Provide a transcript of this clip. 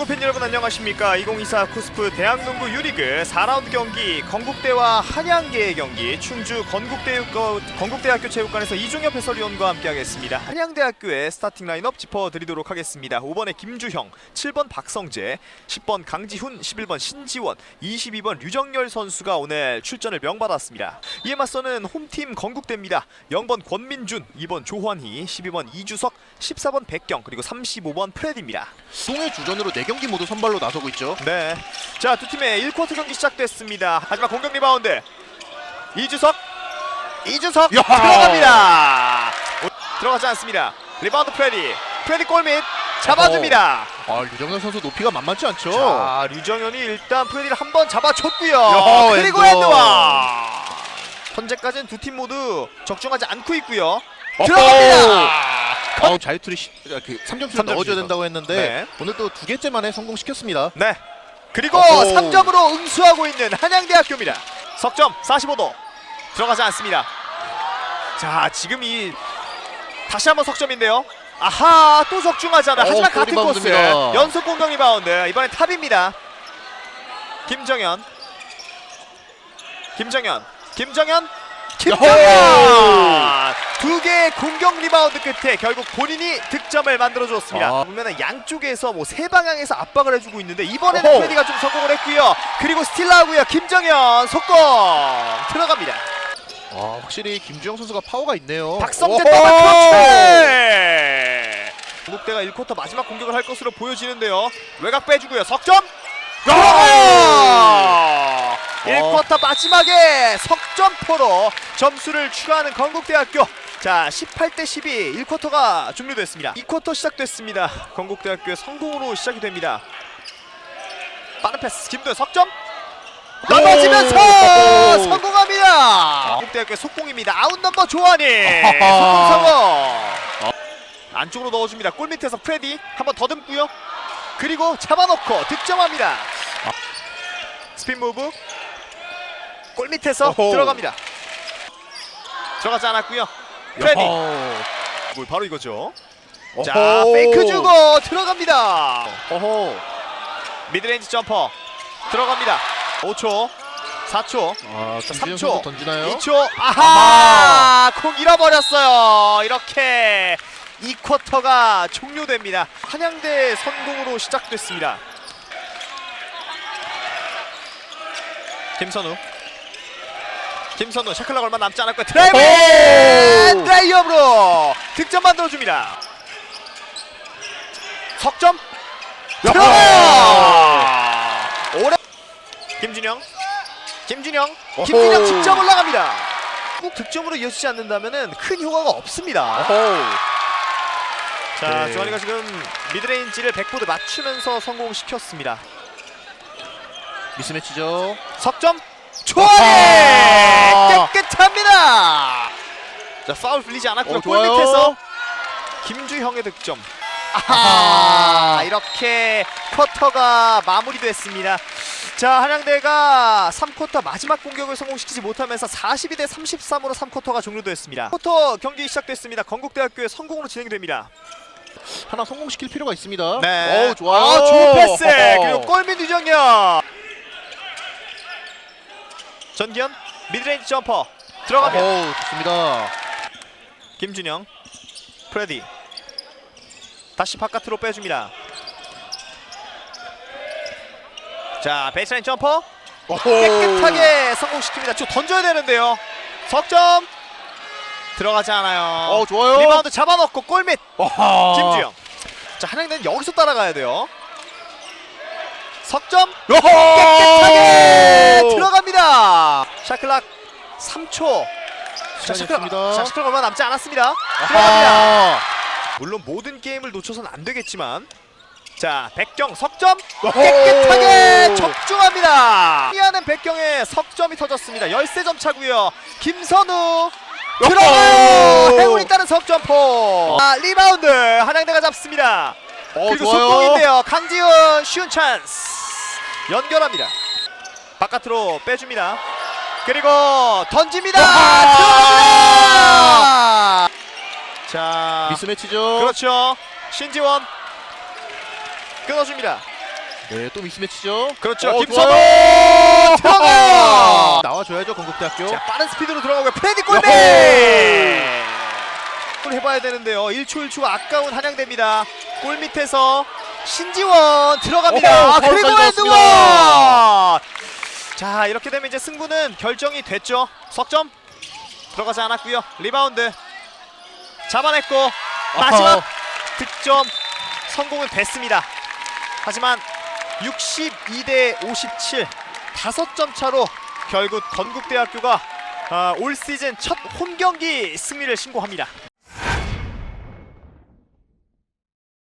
농구 팬 여러분 안녕하십니까? 2024 쿠스프 대학농구 유리그 4라운드 경기 건국대와 한양대의 경기 충주 건국대학교, 건국대학교 체육관에서 이종엽 해설위원과 함께하겠습니다. 한양대학교의 스타팅 라인업 짚어드리도록 하겠습니다. 5번에 김주형 7번 박성재 10번 강지훈 11번 신지원 22번 류정열 선수가 오늘 출전을 명받았습니다. 이에 맞서는 홈팀 건국대입니다. 0번 권민준 2번 조환희 12번 이주석 14번 백경 그리고 35번 프레디입니다. 송의 주전으로 4 경기 모두 선발로 나서고 있죠. 네. 자, 두 팀의 1쿼터 경기 시작됐습니다. 하지만 공격 리바운드. 이주석. 이주석 야! 들어갑니다. 오, 들어가지 않습니다. 리바운드 프레디. 프레디 골밑 잡아줍니다. 아, 류정현 선수 높이가 만만치 않죠. 자, 류정현이 일단 프레디를 한 번 잡아줬고요. 야, 그리고. 엔드원. 현재까지는 두 팀 모두 적중하지 않고 있고요. 들어갑니다. 어, 자유투를 시, 아, 그 3점슛을 삼점 넣어줘야 슛. 된다고 했는데 네. 오늘 또 두 개째 만에 성공시켰습니다. 네. 그리고 어허. 3점으로 응수하고 있는 한양대학교입니다. 석점 45도 들어가지 않습니다. 자, 지금 이 다시 한번 석점인데요. 아하, 또 적중하잖아. 어, 하지만 또 같은 코스. 연속 공격 리바운드. 이번엔 탑입니다. 김정현. 김정현. 김정현. 김정현. 두 개의 공격 리바운드 끝에 결국 본인이 득점을 만들어 줬습니다. 아. 보면은 양쪽에서 뭐 세 방향에서 압박을 해주고 있는데 이번에는 어허. 프레디가 좀 성공을 했고요. 그리고 스틸하고요. 김정현 속공 들어갑니다. 아, 확실히 김주영 선수가 파워가 있네요. 박성재 오호! 더블 크러치. 한국대가 1쿼터 마지막 공격을 할 것으로 보여지는데요. 외곽 빼주고요. 석점. 들 어가! 1쿼터 마지막에 석점포로 점수를 추가하는 건국대학교. 자, 18대 12 1쿼터가 종료됐습니다. 2쿼터 시작됐습니다. 건국대학교의 성공으로 시작이 됩니다. 빠른 패스 김도현 석점. 넘어지면서 오! 성공합니다. 건국대학교의 속공입니다. 아웃 넘버 조한이 속공 성공. 안쪽으로 넣어줍니다. 골 밑에서 프레디 한 번 더듬고요. 그리고 잡아놓고 득점합니다. 스핀 무브 골 밑에서 어허. 들어갑니다. 들어가지 않았고요. 프레디. 골 바로 이거죠. 자 어허. 페이크 주고 들어갑니다. 어허. 미드레인지 점퍼 들어갑니다. 5초, 4초, 아, 자, 김주영 3초, 선수 던지나요? 2초. 아하! 콩 잃어버렸어요. 이렇게 2쿼터가 종료됩니다. 한양대 선공으로 시작됐습니다. 김선우. 김선우 샤클락 얼마 남지 않았고 드라이브! 오호! 드라이브로 득점 만들어줍니다. 석점 야호! 들어가! 오래 김준영 김준영 김준영 어허. 직접 올라갑니다. 꼭 득점으로 이어지지 않는다면은 큰 효과가 없습니다. 어허. 자, 네. 조한이가 지금 미드레인지를 백보드 맞추면서 성공시켰습니다. 미스매치죠. 석점 아하. 깨끗합니다. 자, 파울 풀리지 않았고요. 어, 골 좋아요. 밑에서 김주형의 득점. 아하, 아하. 이렇게 쿼터가 마무리됐습니다. 자, 한양대가 3쿼터 마지막 공격을 성공시키지 못하면서 42대 33으로 3쿼터가 종료됐습니다. 쿼터 경기 시작됐습니다. 건국대학교의 성공으로 진행이 됩니다. 하나 성공시킬 필요가 있습니다. 네. 어, 좋아요. 아, 좋은 패스. 어허. 그리고 골밑 유정현. 전기현 미드레인지 점퍼 들어갑니다. 어허, 좋습니다. 김준영, 프레디. 다시 바깥으로 빼줍니다. 자, 베이스라인 점퍼 어허. 깨끗하게 성공시킵니다. 좀 던져야 되는데요. 석점 들어가지 않아요. 어, 좋아요. 리바운드 잡아놓고 골밑. 김주영. 자, 한양대는 여기서 따라가야 돼요. 석점. 깨끗하게 들어갑니다. 샤클락 3초. 자, 샤클락. 자, 샤클락 얼마 남지 않았습니다. 들어갑니다. 물론 모든 게임을 놓쳐선 안 되겠지만 자 백경 석점. 깨끗하게 적중합니다. 피하는 백경의 석점이 터졌습니다. 13점 차고요. 김선우 들어가요. 오. 행운이 따른 석점포. 아, 리바운드 한양대가 잡습니다. 어, 그리고 좋아요. 속공인데요. 강지훈 쉬운 찬스 연결합니다. 바깥으로 빼줍니다. 그리고 던집니다. 들어갑니다. 자, 미스매치죠. 그렇죠. 신지원 끊어줍니다. 네, 또 미스매치죠. 그렇죠. 어, 김선호. 들어가요. 나와줘야죠 건국대학교. 자, 빠른 스피드로 들어가고요. 프레디 골밑. 골 해봐야 되는데요. 1초 1초가 아까운 한양대입니다. 골 밑에서 신지원 들어갑니다. 오호, 아, 그리고 에드원. 자 이렇게 되면 이제 승부는 결정이 됐죠. 석점 들어가지 않았고요. 리바운드 잡아냈고 마지막 아하. 득점 성공은 됐습니다. 하지만 62 대 57 5점 차로 결국 건국대학교가 아, 올 시즌 첫 홈 경기 승리를 신고합니다.